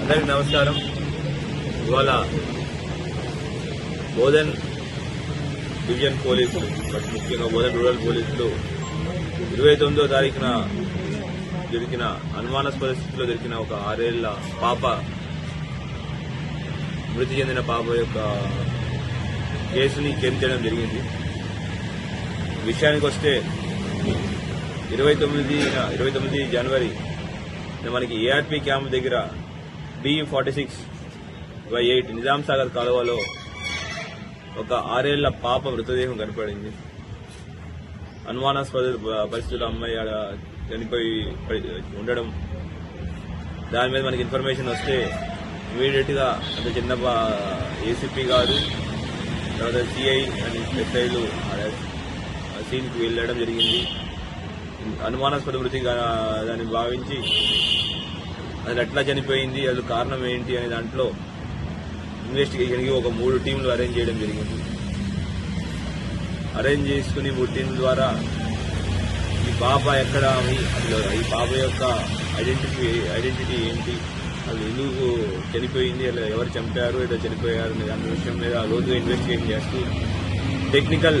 అందరికి నమస్కారం. ఇవాళ బోధన్ డివిజన్ పోలీసులు బట్ ముఖ్యంగా బోధన్ రూరల్ పోలీసులు ఇరవై తొమ్మిదో తారీఖున దొరికిన అనుమానాస్పద స్థితిలో దొరికిన ఒక ఆరేళ్ళ పాప మృతి చెందిన పాప యొక్క కేసుని కేంద్రం జరిగింది. విషయానికి వస్తే ఇరవై తొమ్మిది ఇరవై తొమ్మిది జనవరి మనకి ఏఆర్పీ క్యాంప్ దగ్గర B forty six by eight Nizam Sagar కాలువలో ఒక ఆరేళ్ళ పాప మృతదేహం కనపడింది. అనుమానాస్పద పరిస్థితుల్లో అమ్మాయి ఆడ చనిపోయి ఉండడం దాని మీద మనకి ఇన్ఫర్మేషన్ వస్తే ఇమీడియట్గా అంత చిన్న ఏసీపీ గారు తర్వాత సిఐ అని ఎస్ఐలు సీన్కి వెళ్ళడం జరిగింది. అనుమానాస్పద మృతిగా దాన్ని భావించి అది ఎట్లా చనిపోయింది అది కారణం ఏంటి అనే దాంట్లో ఇన్వెస్టిగేషన్కి ఒక మూడు టీంలు అరేంజ్ చేయడం జరిగింది. అరేంజ్ చేసుకుని మూడు టీంల ద్వారా ఈ పాప ఎక్కడ అసలు ఈ పాప యొక్క ఐడెంటిటీ ఐడెంటిటీ ఏంటి అది ఎందుకు చనిపోయింది అలా ఎవరు చంపారు ఏదో చనిపోయారు అనే దాని విషయం మీద లోతుగా ఇన్వెస్టిగేషన్ చేస్తూ టెక్నికల్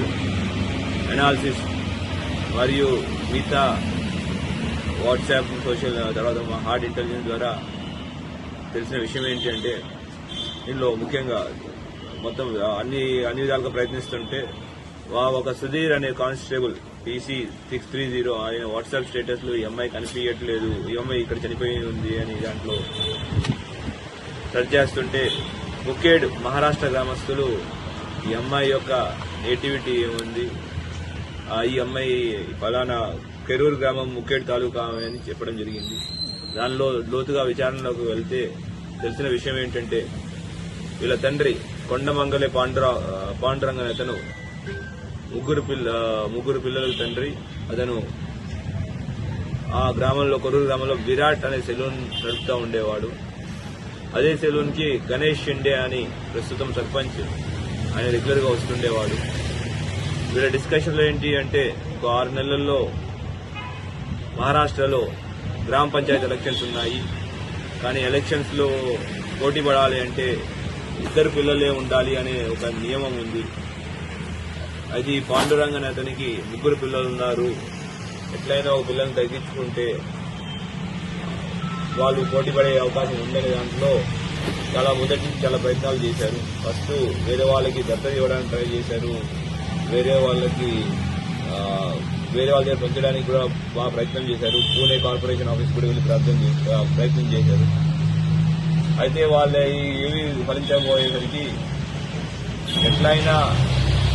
అనాలిసిస్ మరియు మిగతా వాట్సాప్ సోషల్ తర్వాత మా హార్డ్ ఇంటెలిజెన్స్ ద్వారా తెలిసిన విషయం ఏంటి అంటే దీనిలో ముఖ్యంగా మొత్తం అన్ని అన్ని విధాలుగా ప్రయత్నిస్తుంటే వా- ఒక సుధీర్ అనే constable PC six three zero ఆయన వాట్సాప్ స్టేటస్లు ఎంఐ ఈ అమ్మాయి కనిపించట్లేదు ఈ అమ్మాయి ఇక్కడ చనిపోయి ఉంది అని దాంట్లో సెర్చ్ చేస్తుంటే ముఖేడ్ మహారాష్ట్ర గ్రామస్తులు ఈ అమ్మాయి యొక్క నేటివిటీ ఏముంది? ఈ అమ్మాయి ఫలానా కెరూరు గ్రామం ముక్కేడు తాలూకా ఆమె అని చెప్పడం జరిగింది. దానిలో లోతుగా విచారణలోకి వెళ్తే తెలిసిన విషయం ఏంటంటే వీళ్ళ తండ్రి కొండమంగళి పాండురా పాండురంగన్ అతను ముగ్గురు పిల్ల ముగ్గురు పిల్లల తండ్రి. అతను ఆ గ్రామంలో కొరూరు గ్రామంలో విరాట్ అనే సెలూన్ నడుపుతూ ఉండేవాడు. అదే సెలూన్కి గణేష్ షిండే అని ప్రస్తుతం సర్పంచ్ ఆయన రెగ్యులర్గా వస్తుండేవాడు. వీళ్ళ డిస్కషన్లు ఏంటి అంటే ఒక ఆరు నెలల్లో మహారాష్ట్రలో గ్రామ పంచాయతీ ఎలక్షన్స్ ఉన్నాయి. కానీ ఎలక్షన్స్లో పోటీ పడాలి అంటే ఇద్దరు పిల్లలే ఉండాలి అనే ఒక నియమం ఉంది. అది పాండురంగన్ అతనికి ముగ్గురు పిల్లలు ఉన్నారు. ఎట్లయినా ఒక పిల్లల్ని తగ్గించుకుంటే వాళ్ళు పోటీ పడే అవకాశం ఉందనే దాంట్లో చాలా మొదటి చాలా ప్రయత్నాలు చేశారు. ఫస్ట్ వేరే వాళ్ళకి దత్తత ఇవ్వడానికి ట్రై చేశారు. వేరే వాళ్ళకి వేరే వాళ్ళ దగ్గర పెంచడానికి కూడా బాగా ప్రయత్నం చేశారు. పూణే కార్పొరేషన్ ఆఫీస్ కూడా వెళ్ళి ప్రయత్నం చేశారు ప్రయత్నం చేశారు. అయితే వాళ్ళ ఈ- ఏవి ఫలించకపోయేసరికి ఎట్లయినా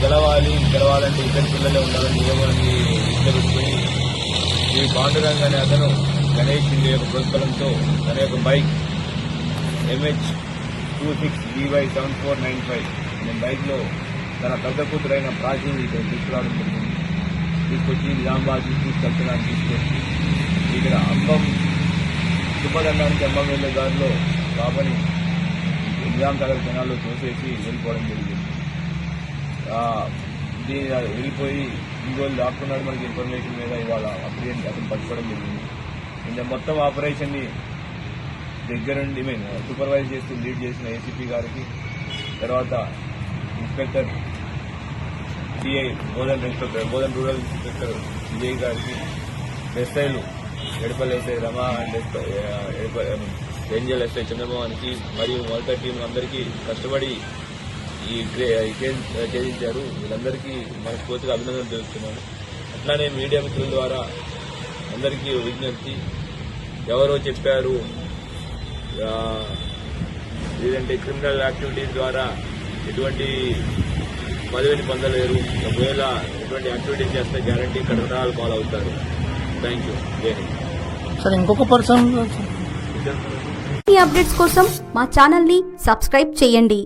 గెలవాలి గెలవాలంటే ఇద్దరు పిల్లలే ఉండాలని నియమాన్ని ఇష్టపెట్టుకుని ఈ పాండురంగ అనే అతను గణేష్ షిండే యొక్క ప్రోత్బలంతో తన యొక్క bike MH two six DY seven four nine five అనే బైక్లో తన పెద్ద కూతురైన ప్రాచీని ఇక్కడ తీసుకురావడం జరిగింది. తీసుకొచ్చి నిజామాబాద్ తీసుకెళ్తున్నాను తీసుకొచ్చి ఇక్కడ అమ్మం చుప్పదండానికి అమ్మం వెళ్ళే దారిలో బాబని నిజాం సాగర్ కెనాల్లో తోసేసి వెళ్ళిపోవడం జరిగింది. దీని వెళ్ళిపోయి ఇంకోళ్ళు దాక్కున్నాడు మనకి ఇన్ఫర్మేషన్ మీద ఇవాళ అప్డేట్ అతను పట్టుకోవడం జరిగింది. ఇంకా మొత్తం ఆపరేషన్ని దగ్గర దగ్గరుండి మేము సూపర్వైజ్ చేస్తూ లీడ్ చేసిన ఏసీపీ గారికి తర్వాత inspector CI Modan inspector Modan rural inspector Vijay గారికి ఎస్ఐలు Edapalli SI Rama and SI, ఎడప- SI చంద్రమోహన్కి మరియు మొదట టీం అందరికీ కష్టపడి ఈ గ్రే- ఈ కేసు ఛేదించారు వీళ్ళందరికీ మనస్ఫూర్తిగా అభినందనలు తెలుస్తున్నాను అట్లానే మీడియా మిత్రుల ద్వారా అందరికీ విజ్ఞప్తి. ఎవరో చెప్పారు లేదంటే క్రిమినల్ యాక్టివిటీస్ ద్వారా ఎటువంటి పదవిని పొందలేరు. ఒకవేళ ఎటువంటి యాక్టివిటీస్ చేస్తే గ్యారంటీ కఠినాలు పాలవుతారు thank you Jai Hind sir ఇంకొక పర్సన్ ఈ అప్డేట్స్ కోసం మా ఛానల్ని సబ్స్క్రైబ్ చేయండి.